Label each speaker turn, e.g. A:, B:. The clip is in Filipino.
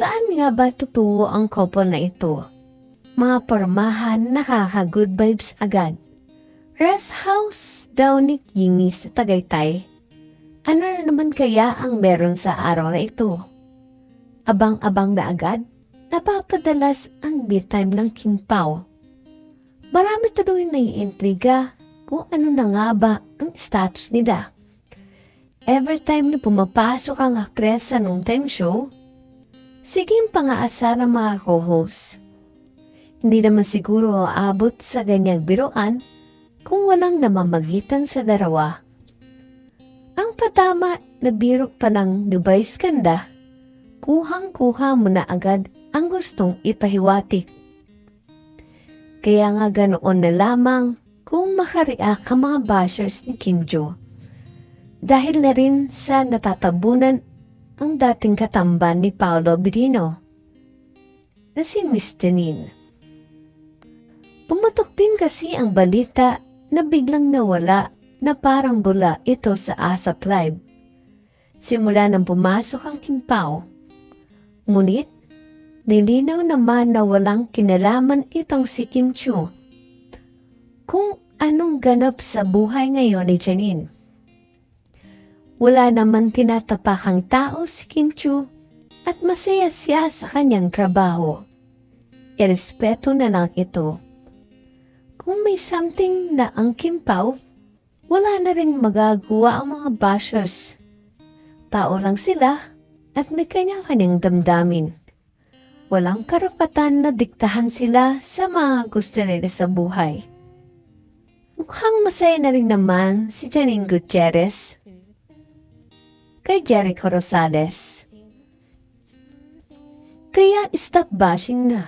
A: Saan nga ba tutuwo ang couple na ito? Mga pormahan nakaka-good vibes agad. Rest house daw ni Yingi sa Tagaytay. Ano na naman kaya ang meron sa araw na ito? Abang-abang na agad, napapadalas ang me time ng Kim Pao. Marami tuloy na intriga kung ano na nga ba ang status nila. Every time na pumapasok ang aktres sa time show, siging pangaasa ng mga co-host. Hindi naman siguro aabot sa ganyang biroan kung walang namamagitan sa darawa. Ang patama na biro pa ng Dubai Skanda, kuhang-kuha mo na agad ang gustong ipahiwatik. Kaya nga ganoon na lamang kung makareact ang mga bashers ni Kim Jo. Dahil na rin sa natatabunan ang dating katamban ni Paolo Birino na si Miss Janine. Pumatok din kasi ang balita na biglang nawala na parang bula ito sa ASAP Live. Simula nang pumasok ang Kim Pao. Ngunit, nilinaw naman na walang kinalaman itong si Kim Chu. Kung anong ganap sa buhay ngayon ni Janine. Wala naman tinatapakang tao si Kim Chu at masaya siya sa kanyang trabaho. Irespeto na lang ito. Kung may something na ang Kim Pao, wala na rin magagawa ang mga bashers. Tao lang sila at may kanya-kanyang damdamin. Walang karapatan na diktahan sila sa mga gusto nila sa buhay. Mukhang masaya na rin naman si Janine Gutierrez kay Jericho Rosales. Kaya stop bashing na.